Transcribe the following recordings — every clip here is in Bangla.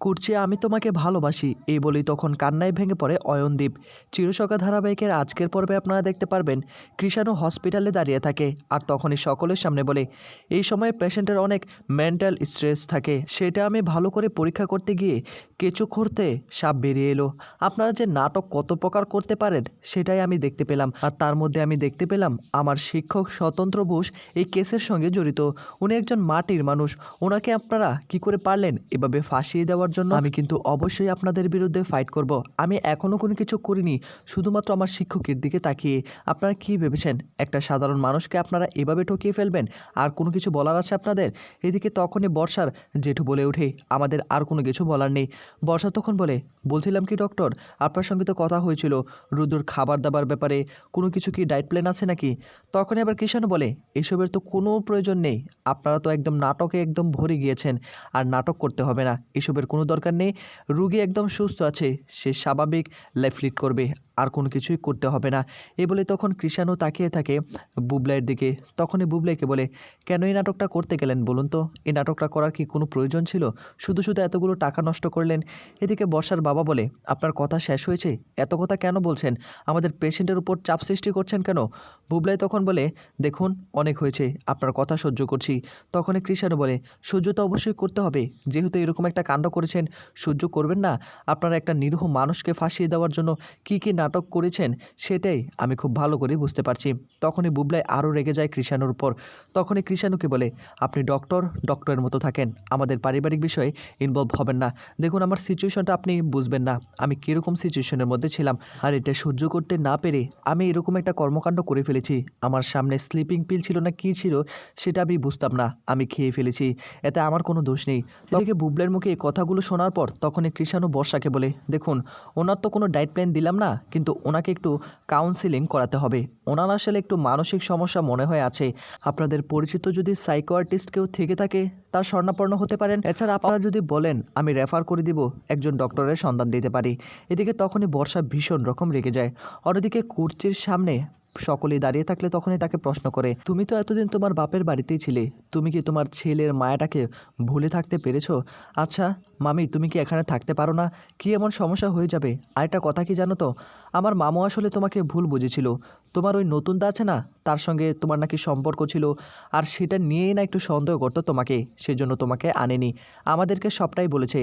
কুর্চি, আমি তোমাকে ভালোবাসি, এই বলেই তখন কান্নায় ভেঙে পড়ে অয়নদীপ। চিরসকা ধারাবাহিকের আজকের পর্বে আপনারা দেখতে পারবেন, কৃষাণু হসপিটালে দাঁড়িয়ে থাকে, আর তখনই সকলের সামনে বলে, এই সময় পেশেন্টের অনেক মেন্টাল স্ট্রেস থাকে, সেটা আমি ভালো করে পরীক্ষা করতে গিয়ে কেঁচু করতে সাপ বেরিয়ে এলো। আপনারা যে নাটক কত প্রকার করতে পারেন, সেটাই আমি দেখতে পেলাম, আর তার মধ্যে আমি দেখতে পেলাম, আমার শিক্ষক স্বতন্ত্র বোস এই কেসের সঙ্গে জড়িত। উনি একজন মাটির মানুষ ওনাকে আপনারা কি করে পারলেন, এভাবে ফাঁসিয়ে দেওয়ার জন্য আমি কিন্তু অবশ্যই আপনাদের বিরুদ্ধে ফাইট করব। আমি এখনও কোনো কিছু করিনি, শুধুমাত্র আমার শিক্ষকের দিকে তাকিয়ে। আপনারা কি ভেবেছেন? একটা সাধারণ মানুষকে আপনারা এভাবে ঠকিয়ে ফেলবেন? আর কোনো কিছু বলার আছে আপনাদের? এদিকে তখনই বর্ষার জেঠু বলে ওঠে, আমাদের আর কোনো কিছু বলার নেই। বর্ষা তখন বলে, বলছিলাম কি ডক্টর আপনার সঙ্গে তো কথা হয়েছিল, রুদ্রর খাবার দাবার ব্যাপারে। কোনো কিছু কি ডায়েট প্ল্যান আছে নাকি? তখনই আবার কিষাণু বলে, এসবের তো কোনো প্রয়োজন নেই। আপনারা তো একদম নাটকে একদম ভরে গিয়েছেন। আর নাটক করতে হবে না। এসবের কোনো দরকার নেই। রুগী একদম সুস্থ আছে সে স্বাভাবিক লাইফ লিড করবে। আর কোনো কিছুই করতে হবে না। এ বলে তখন কৃষাণু তাকিয়ে থাকে বুবলাইয়ের দিকে। তখনই বুবলাইকে বলে, কেন এই নাটকটা করতে গেলেন বলুন তো? এই নাটকটা করার কি কোনো প্রয়োজন ছিল? শুধু শুধু এতগুলো টাকা নষ্ট করলেন। এদিকে বর্ষার বাবা বলে, আপনার কথা শেষ হয়েছে? এত কথা কেন বলছেন? আমাদের পেশেন্টের উপর চাপ সৃষ্টি করছেন কেন? বুবলাই তখন বলে, দেখুন, অনেক হয়েছে। আপনার কথা সহ্য করছি। তখনই কৃষাণু বলে, সহ্য তো অবশ্যই করতে হবে। যেহেতু এরকম একটা কাণ্ড করেছেন, সহ্য করবেন না। আপনারা একটা নিরীহ মানুষকে ফাঁসিয়ে দেওয়ার জন্য কি কি নাটক করেছেন, সেটাই আমি খুব ভালো করে বুঝতে পারছি। তখনই বুবলাই আরও রেগে যায় কৃষাণুর উপর। তখনই কৃষাণুকে বলে, আপনি ডক্টর, ডক্টরের মতো থাকেন। আমাদের পারিবারিক বিষয়ে ইনভলভ হবেন না। দেখুন, আমার সিচুয়েশনটা আপনি বুঝবেন না। আমি কীরকম সিচুয়েশনের মধ্যে ছিলাম। আর এটা সহ্য করতে না পেরে আমি এরকম একটা কর্মকাণ্ড করে ফেলেছি। আমার সামনে স্লিপিং পিল ছিল না, কী ছিল সেটা আমি বুঝতাম না। আমি খেয়ে ফেলেছি। এতে আমার কোনো দোষ নেই। এদিকে বুবলের মুখে এই কথাগুলো শোনার পর তখনই কৃষাণু বর্ষাকে বলে, দেখুন, ওনার তো কোনো ডায়েট প্ল্যান দিলাম না কিন্তু ওনাকে একটু কাউন্সিলিং করাতে হবে। ওনার আসলে একটু মানসিক সমস্যা মনে হয় আছে। আপনাদের পরিচিত যদি সাইকো আর্টিস্ট কেউ থেকে থাকে, তার স্বর্ণাপন্ন হতে পারেন। এছাড়া আপনারা যদি বলেন, আমি রেফার করে দিব, একজন ডক্টরের সন্ধান দিতে পারি। এদিকে তখনই বর্ষা ভীষণ রকম রেগে যায়। অন্যদিকে কুর্চির সামনে সকলেই দাঁড়িয়ে থাকলে তখনই তাকে প্রশ্ন করে, তুমি তো এতদিন তোমার বাপের বাড়িতেই ছিলে, তুমি কি তোমার ছেলের মায়াটাকে ভুলে থাকতে পেরেছ? আচ্ছা মামি, তুমি কি এখানে থাকতে পারো না? কি এমন সমস্যা হয়ে যাবে? আরেকটা কথা কি জানো তো? আমার মামু আসলে তোমাকে ভুল বুঝেছিল। তোমার ওই নতুন দা আছে না? তার সঙ্গে তোমার নাকি সম্পর্ক ছিল, আর সেটা নিয়েই না একটু সন্দেহ করতো তোমাকে, সেজন্য তোমাকে আনেনি। আমাদেরকে সবটাই বলেছে।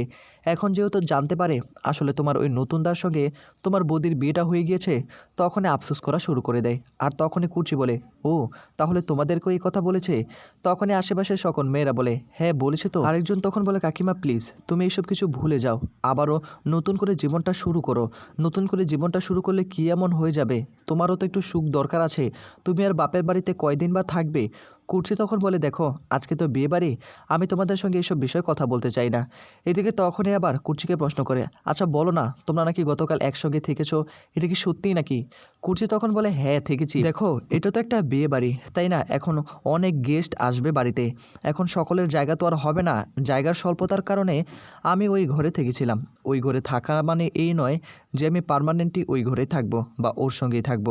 এখন যেহেতু জানতে পারে, আসলে তোমার ওই নতুন দার সঙ্গে তোমার বদির বিয়েটা হয়ে গিয়েছে, তখনই আফসোস করা শুরু করে দেয়। আর তখনই কুচি বলে, ও, তাহলে তোমাদেরকেও এই কথা বলেছে? তখনই আশেপাশের সকল মেয়েরা বলে হ্যাঁ বলেছে তো। আরেকজন তখন বলে, কাকিমা প্লিজ তুমি এইসব কিছু ভুলে যাও। আবারও নতুন করে জীবনটা শুরু করো। নতুন করে জীবনটা শুরু করলে কী এমন হয়ে যাবে? তোমারও তো একটু সুখ দরকার আছে। তুমি আর বাপের বাড়িতে কয়দিন বা থাকবে? কুর্চি তখন বলে, দেখো, আজকে তো বিয়ে বাড়ি, আমি তোমাদের সঙ্গে এসব বিষয়ে কথা বলতে চাই না। এদিকে তখনই আবার কুর্চিকে প্রশ্ন করে আচ্ছা বলো না, তোমরা নাকি গতকাল একসঙ্গে থেকেছো, এটা কি সত্যিই নাকি? কুর্চি তখন বলে হ্যাঁ থেকেছি। দেখো, এটা তো একটা বিয়ে বাড়ি, তাই না? এখন অনেক গেস্ট আসবে বাড়িতে। এখন সকলের জায়গা তো আর হবে না। জায়গার স্বল্পতার কারণে আমি ওই ঘরে থেকেছিলাম। ওই ঘরে থাকা মানে এই নয় যে আমি পারমানেন্টলি ওই ঘরেই থাকব বা ওর সঙ্গেই থাকব।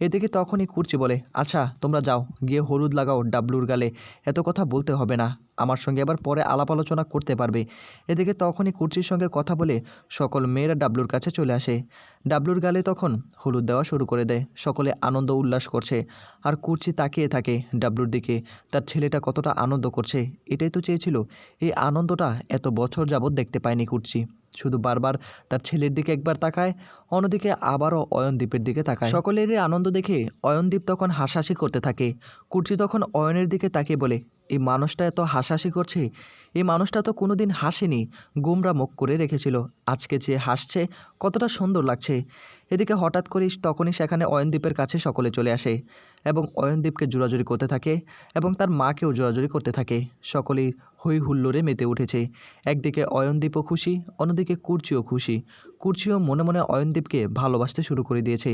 এদিকে তখনই কুর্চি বলে আচ্ছা তোমরা যাও, গিয়ে হলুদ লাগাও, ডাবলুর গালে। এত কথা বলতে হবে না। আমার সঙ্গে আবার পরে আলাপ আলোচনা করতে পারবে। এদিকে তখনই কুর্চির সঙ্গে কথা বলে সকল মেয়েরা ডাবলুর কাছে চলে আসে। ডাবলুর গালে তখন হলুদ দেওয়া শুরু করে দেয়। সকলে আনন্দ উল্লাস করছে। আর কুর্চি তাকিয়ে থাকে ডাবলুর দিকে। তার ছেলেটা কতটা আনন্দ করছে, এটাই তো চেয়েছিল। এই আনন্দটা এত বছর যাবৎ দেখতে পায়নি কুর্চি। শুধু বারবার তার ছেলের দিকে একবার তাকায় অন্যদিকে আবারও অয়নদ্বীপের দিকে তাকায়। সকলেরই আনন্দ দেখে অয়নদ্বীপ তখন হাসাহাসি করতে থাকে। কুর্চি তখন অয়নের দিকে তাকিয়ে বলে, এই মানুষটা এত হাসাহাসি করছে এই মানুষটা তো কোনোদিন হাসেনি, গুমরা মুখ করে রেখেছিল। আজকে যে হাসছে, কতটা সুন্দর লাগছে। এদিকে হঠাৎ করেই তখনই সেখানে অয়নদীপের কাছে সকলে চলে আসে এবং অয়নদীপকে জোরাজুরি করতে থাকে এবং তার মাকেও জোরাজুরি করতে থাকে। সকলেই হই হুল্লোড়ে মেতে উঠেছে। একদিকে অয়নদীপও খুশি, অন্যদিকে কুর্চিও খুশি। কুর্চিও মনে মনে অয়নদীপকে ভালোবাসতে শুরু করে দিয়েছে।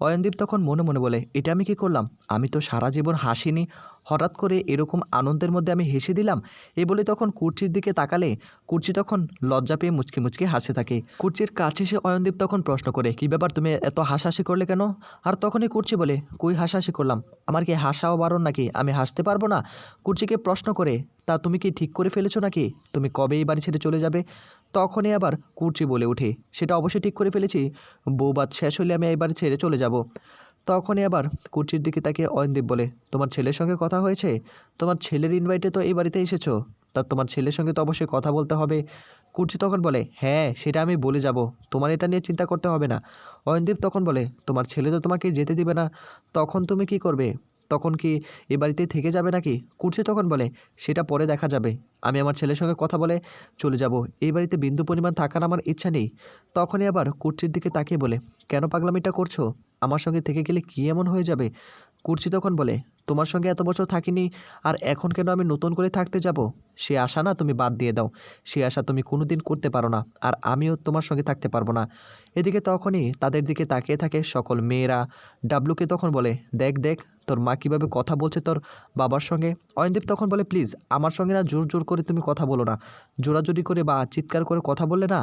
অয়নদীপ তখন মনে মনে বলে, এটা আমি কি করলাম? আমি তো সারা জীবন হাসিনি হঠাৎ করে এরকম আনন্দের মধ্যে আমি হেসে দিলাম। এ বলে তখন কুর্চির দিকে তাকালে কুর্চি তখন লজ্জা পেয়ে মুচকি মুচকি হাসে থাকে। কুর্চির কাছে সে অয়নদীপ তখন প্রশ্ন করে, কী ব্যাপার, তুমি এত হাসাহাসি করলে কেন? আর তখনই কুর্চি বলে, কই হাসাহাসি করলাম? আমার কি হাসাও বারণ নাকি? আমি হাসতে পারব না? কুর্চিকে প্রশ্ন করে, তা তুমি কি ঠিক করে ফেলেছো নাকি? তুমি কবে এই বাড়ি ছেড়ে চলে যাবে? তখনই আবার কুর্চি বলে ওঠে, সেটা অবশ্যই ঠিক করে ফেলেছি। বৌবাদ শেষ হলে আমি এবার ছেড়ে চলে যাব। তখনই আবার কুর্চির দিকে তাকিয়ে অয়নদীপ বলে, তোমার ছেলের সঙ্গে কথা হয়েছে? তোমার ছেলের ইনভাইটে তো এই বাড়িতে এসেছ। তা তোমার ছেলের সঙ্গে তো অবশ্যই কথা বলতে হবে। কুর্চি তখন বলে হ্যাঁ সেটা আমি বলে যাব। তোমার এটা নিয়ে চিন্তা করতে হবে না। অয়নদীপ তখন বলে, তোমার ছেলে তো তোমাকে যেতে দিবে না। তখন তুমি কি করবে? তখন কি এ বাড়িতে থেকে যাবে নাকি? কুর্চি তখন বলে, সেটা পরে দেখা যাবে। আমি আমার ছেলের সঙ্গে কথা বলে চলে যাব। এই বাড়িতে বিন্দু পরিমাণ থাকার আমার ইচ্ছা নেই। তখনই আবার কুর্চির দিকে তাকিয়ে বলে, কেন পাগলামিটা করছ? আমার সঙ্গে থেকে গেলে কি এমন হয়ে যাবে? কুর্চি তখন বলে তোমার সঙ্গে এত বছর থাকিনি, আর এখন কেন আমি নতুন করে থাকতে যাব? সে আশা না তুমি বাদ দিয়ে দাও। সে আশা তুমি কোনো দিন করতে পারো না, আর আমিও তোমার সঙ্গে থাকতে পারব না। এদিকে তখনই তাদের দিকে তাকিয়ে থাকে সকল মেয়েরা। ডাবলুকে তখন বলে, দেখ দেখ, তোর মা কীভাবে কথা বলছে তোর বাবার সঙ্গে? অয়নদীপ তখন বলে, প্লিজ, আমার সঙ্গে না জোর জোর করে তুমি কথা বলো না। জোরাজোরি করে বা চিৎকার করে কথা বললে না,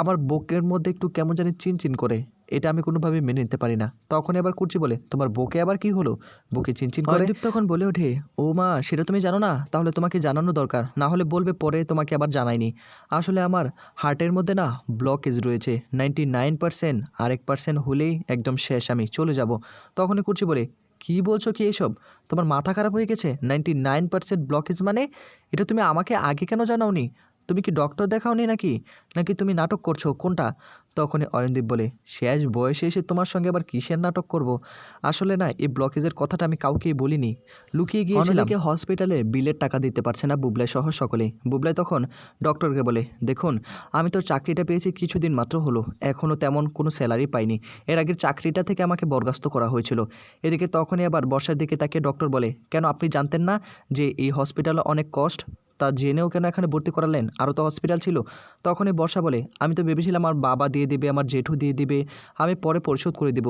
আমার বুকের মধ্যে একটু কেমন জানি চিনচিন করে। এটা আমি কোনোভাবে মেনে নিতে পারি না। তখনই আবার কুচি বলে, তোমার বুকে আবার কি হলো? বুকে চিনচিন করে অয়নদীপ তখন বলে ওঠে, ও মা, সেটা তুমি জানো না? তাহলে তোমাকে জানানো দরকার। না হলে বলবে পরে তোমাকে আবার জানাইনি। আসলে আমার হার্টের মধ্যে না ব্লকেজ রয়েছে। নাইনটি নাইন পার্সেন্ট আরেক পার্সেন্ট হলেই একদম শেষ, আমি চলে যাব। তখনই করছি বলে, কী বলছো কি এসব? তোমার মাথা খারাপ হয়ে গেছে? নাইনটি নাইন পার্সেন্ট ব্লকেজ মানে? এটা তুমি আমাকে আগে কেন জানাওনি? তুমি কি ডক্টর দেখাওনি নাকি? নাকি তুমি নাটক করছ? কোনটা? তখনই অয়নদীপ বলে শেষ বয়সে এসে তোমার সঙ্গে আবার কিসের নাটক করব? আসলে না, এই ব্লকেজের কথাটা আমি কাউকেই বলিনি। লুকিয়ে গিয়েছিলাম। হসপিটালে বিলের টাকা দিতে পারছে না বুবলাই সহ সকলে। বুবলাই তখন ডক্টরকে বলে, দেখুন, আমি তো চাকরিটা পেয়েছি কিছুদিন মাত্র হলো। এখনও তেমন কোনো স্যালারি পাইনি। এর আগের চাকরিটা থেকে আমাকে বরখাস্ত করা হয়েছিল। এদিকে তখনই আবার বর্ষার দিকে তাকে ডক্টর বলে, কেন আপনি জানতেন না যে এই হসপিটালে অনেক কষ্ট তা জেনেও কেন এখানে ভর্তি করালেন? আরও তো হসপিটাল ছিল। তখনই বর্ষা বলে, আমি তো ভেবেছিলাম আমার বাবা দিয়ে দিবে, আমার জেঠু দিয়ে দিবে, আমি পরে পরিশোধ করে দিব।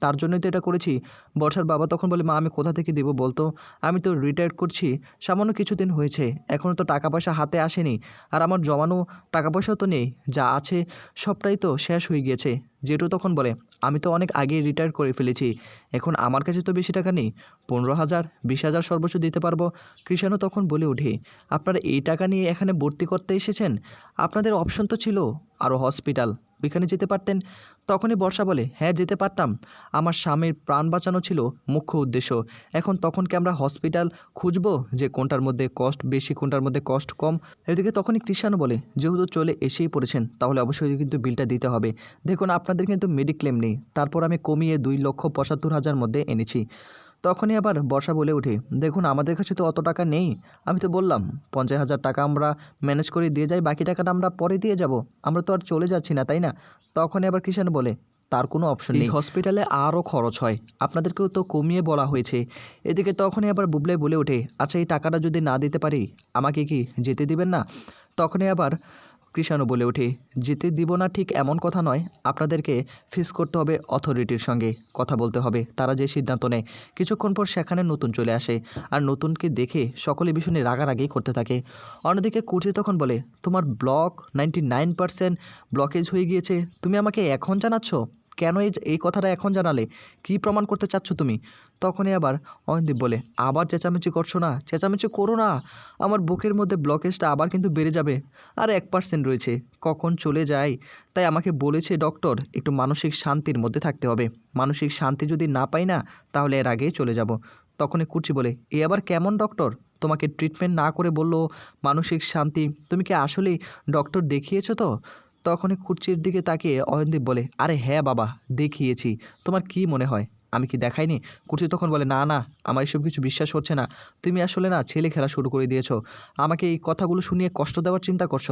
তার জন্যই তো এটা করেছি। বর্ষার বাবা তখন বলে, মা, আমি কোথা থেকে দেবো বলতো? আমি তো রিটায়ার করছি। সামান্য কিছুদিন হয়েছে। এখনও তো টাকা পয়সা হাতে আসেনি। আর আমার জমানো টাকা পয়সাও তো নেই। যা আছে সবটাই তো শেষ হয়ে গিয়েছে। জেঠু তখন বলে আমি তো অনেক আগেই রিটায়ার করে ফেলেছি। এখন আমার কাছে তো বেশি টাকা নেই। পনেরো হাজার, বিশ হাজার সর্বোচ্চ দিতে পারব। কৃষাণও তখন বলে ওঠে, আপনারা এই টাকা নিয়ে এখানে ভর্তি করতে এসেছেন? আপনাদের অপশন তো ছিল আরও হসপিটাল ওইখানে যেতে পারতেন? তখনই বর্ষা বলে হ্যাঁ যেতে পারতাম। আমার স্বামীর প্রাণ বাঁচানো ছিল মুখ্য উদ্দেশ্য। এখন তখন কি আমরা হসপিটাল খুঁজবো? যে কোনটার মধ্যে কষ্ট বেশি, কোনটার মধ্যে কষ্ট কম? এদিকে তখনই কৃষাণও বলে, যেহেতু চলে এসেই পড়েছেন, তাহলে অবশ্যই কিন্তু বিলটা দিতে হবে। দেখুন, আপনাদের কিন্তু মেডিক্লেম নেই। তারপর আমি কমিয়ে দুই লক্ষ পঁচাত্তর হাজার মধ্যে এনেছি। তখনই আবার বর্ষা বলে ওঠে দেখুন আমাদের কাছে তো অত টাকা নেই। আমি তো বললাম পঞ্চাশ হাজার টাকা আমরা ম্যানেজ করে দিয়ে যাই বাকি টাকাটা আমরা পরে দিয়ে যাব। আমরা তো আর চলে যাচ্ছি না তাই না? তখনই আবার কিষান বলে তার কোনো অপশন নেই। হসপিটালে আরও খরচ হয়। আপনাদেরকেও তো কমিয়ে বলা হয়েছে। এদিকে তখনই আবার বুবলে বলে ওঠে আচ্ছা এই টাকাটা যদি না দিতে পারি আমাকে কি যেতে দিবেন না? তখনই আবার কৃষাণু বলে ওঠে। যেতে দিব না ঠিক এমন কথা নয়। আপনাদেরকে ফিস করতে হবে অথরিটির সঙ্গে কথা বলতে হবে। তারা যে সিদ্ধান্ত নেয়। কিছুক্ষণ পর সেখানে নতুন চলে আসে। আর নতুনকে দেখে সকলে ভীষণই রাগারাগি করতে থাকে। অন্যদিকে কুচি তখন বলে, তোমার block ninety nine percent blockage হয়ে গিয়েছে। তুমি আমাকে এখন জানাচ্ছ? কেন এই এই কথাটা এখন জানালে? কী প্রমাণ করতে চাচ্ছ তুমি? তখনই আবার অয়নদীপ বলে, আবার চেঁচামেচি করছ না? চেঁচামেচি করো না। আমার বুকের মধ্যে ব্লকেজটা আবার কিন্তু বেড়ে যাবে। আর এক পার্সেন্ট রয়েছে। কখন চলে যায়? তাই আমাকে বলেছে ডক্টর একটু মানসিক শান্তির মধ্যে থাকতে হবে। মানসিক শান্তি যদি না পাই না, তাহলে এর আগেই চলে যাব। তখনই কুচি বলে, এ আবার কেমন ডক্টর তোমাকে ট্রিটমেন্ট না করে বলল মানসিক শান্তি। তুমি কি আসলেই ডক্টর দেখিয়েছো তো? তখনই কুচির দিকে তাকিয়ে অয়নদীপ বলে, আরে হ্যাঁ বাবা, দেখিয়েছি। তোমার কি মনে হয়? আমি কি দেখাইনি? কুচি তখন বলে, না না, আমার এসব কিছু বিশ্বাস হচ্ছে না। তুমি আসলে না ছেলে খেলা শুরু করে দিয়েছ। আমাকে এই কথাগুলো শুনিয়ে কষ্ট দেওয়ার চিন্তা করছ।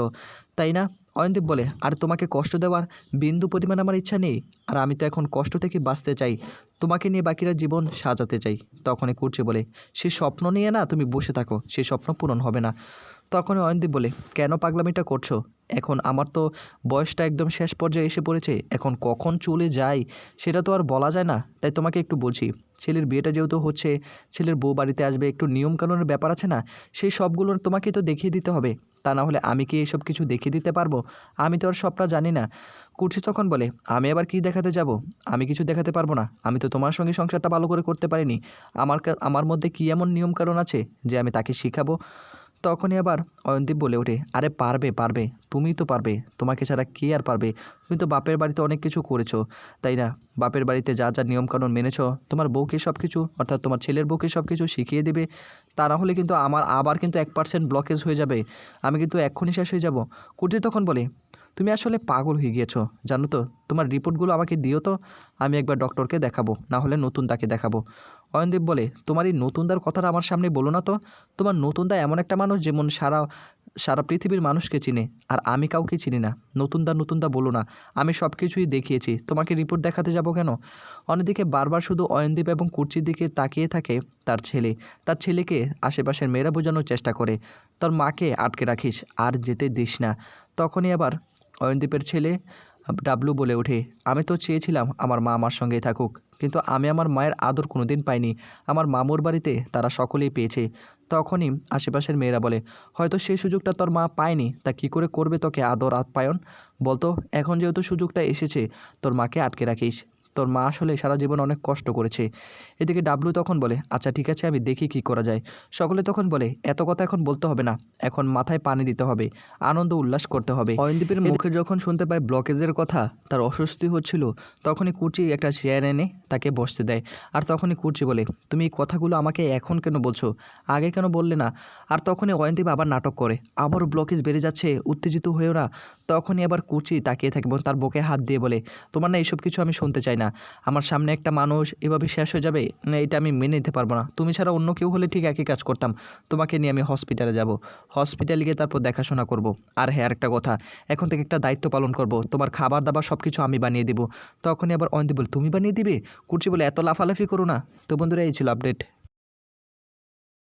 তাই না? অয়নদীপ বলে, আর তোমাকে কষ্ট দেওয়ার বিন্দু পরিমাণ আমার ইচ্ছা নেই। আর আমি তো এখন কষ্ট থেকে বাঁচতে চাই। তোমাকে নিয়ে বাকিরা জীবন সাজাতে চাই। তখনই কুর্চি বলে, সে স্বপ্ন নিয়ে না তুমি বসে থাকো। সে স্বপ্ন পূরণ হবে না। তখন অয়নদীপ বলে, কেন পাগলামিটা করছ? এখন আমার তো বয়সটা একদম শেষ পর্যায়ে এসে পড়েছে, এখন কখন চলে যায় সেটা তো আর বলা যায় না। তাই তোমাকে একটু বলছি, ছেলের বিয়েটা যেহেতু হচ্ছে, ছেলের বউ বাড়িতে আসবে, একটু নিয়মকানুনের ব্যাপার আছে না? সেই সবগুলো তোমাকে তো দেখিয়ে দিতে হবে, তা না হলে আমি কি এইসব কিছু দেখিয়ে দিতে পারব? আমি তো আর সবটা জানি না। কুর্চি তখন বলে, আমি আবার কি দেখাতে যাব? আমি কিছু দেখাতে পারব না, আমি তো তোমার সঙ্গে সংসারটা ভালো করে করতে পারিনি। আমার আমার মধ্যে কী এমন নিয়মকানুন আছে যে আমি তাকে শিখাবো? তখনই আবার অয়নদীপ বলে ওঠে, আরে পারবে পারবে তুমিই তো পারবে, তোমাকে ছাড়া কে আর পারবে? তুমি তো বাপের বাড়িতে অনেক কিছু করেছ, তাই না? বাপের বাড়িতে যা যা নিয়মকানুন মেনেছো, তোমার বউকে সব কিছু অর্থাৎ তোমার ছেলের বউকে সব কিছু শিখিয়ে দেবে, তা না হলে কিন্তু আমার আবার কিন্তু এক পার্সেন্ট ব্লকেজ হয়ে যাবে, আমি কিন্তু এক্ষুনি শেষ হয়ে যাব। কুটি তখন বলে, তুমি আসলে পাগল হয়ে গিয়েছো, জানো তো, তোমার রিপোর্টগুলো আমাকে দিও তো, আমি একবার ডক্টরকে দেখাবো, না হলে নতুন তাকে দেখাবো। অয়নদীপ বলে, তোমার এই নতুনদার কথাটা আমার সামনে বলো না তো। তোমার নতুনদা এমন একটা মানুষ যেমন সারা সারা পৃথিবীর মানুষকে চিনে, আর আমি কাউকে চিনি না। নতুনদা নতুনদা বলো না। আমি সব কিছুই দেখিয়েছি। তোমাকে রিপোর্ট দেখাতে যাব কেন? অন্যদিকে বারবার শুধু অয়নদীপ এবং কুর্চির দিকে তাকিয়ে থাকে তার ছেলে। তার ছেলেকে আশেপাশের মেয়েরা বোঝানোর চেষ্টা করে। তোর মাকে আটকে রাখিস, আর যেতে দিস না। তখনই আবার অয়নদীপের ছেলে ডাবলু বলে ওঠে, আমি তো চেয়েছিলাম আমার মা আমার সঙ্গেই থাকুক, কিন্তু আমি আমার মায়ের আদর কোনো দিন পাইনি। আমার মামুর বাড়িতে তারা সকলেই পেয়েছে। তখনই আশেপাশের মেয়েরা বলে, হয়তো সেই সুযোগটা তোর মা পায়নি, তা কি করে করবে তোকে আদর আপ্যায়ন? বলতো, এখন যেহেতু সুযোগটা এসেছে, তোর মাকে আটকে রাখিস। তোর মা আসলে সারা জীবন অনেক কষ্ট করেছে। এদিকে ডাবলু তখন বলে আচ্ছা ঠিক আছে আমি দেখি কি করা যায়। সকলে তখন বলে এত কথা এখন বলতে হবে না। এখন মাথায় পানি দিতে হবে আনন্দ উল্লাস করতে হবে। অয়নদীপের মুখে যখন শুনতে পায় ব্লকেজের কথা তার অস্বস্তি হচ্ছিল তখনই কুর্চি একটা চেয়ার এনে তাকে বসতে দেয়। আর তখনই কুর্চি বলে তুমি এই কথাগুলো আমাকে এখন কেন বলছো? আগে কেন বললে না? আর তখনই অয়নদীপ আবার নাটক করে আবারও ব্লকেজ বেড়ে যাচ্ছে উত্তেজিত হয়েও না? তখনই আবার কুর্চি তাকিয়ে থাকে এবং তার বুকে হাত দিয়ে বলে তোমার না এইসব কিছু আমি শুনতে চাই না। আমার সামনে একটা মানুষ এভাবে শেষ হয়ে যাবে, না, এটা আমি মেনে নিতে পারব না। তুমি ছাড়া অন্য কেউ হলে ঠিক একই কাজ করতাম। তোমাকে নিয়ে আমি হসপিটালে যাব। হসপিটালে গিয়ে তারপর দেখাশোনা করব। আর হ্যাঁ আরেকটা কথা। এখন থেকে একটা দায়িত্ব পালন করব। তোমার খাবার দাবার সব কিছু আমি বানিয়ে দেবো। তখনই আবার অয়ন্তি বল, তুমি বানিয়ে দিবে? কুর্চি বলে, এত লাফালাফি করো না। তো বন্ধুরা, এই ছিল আপডেট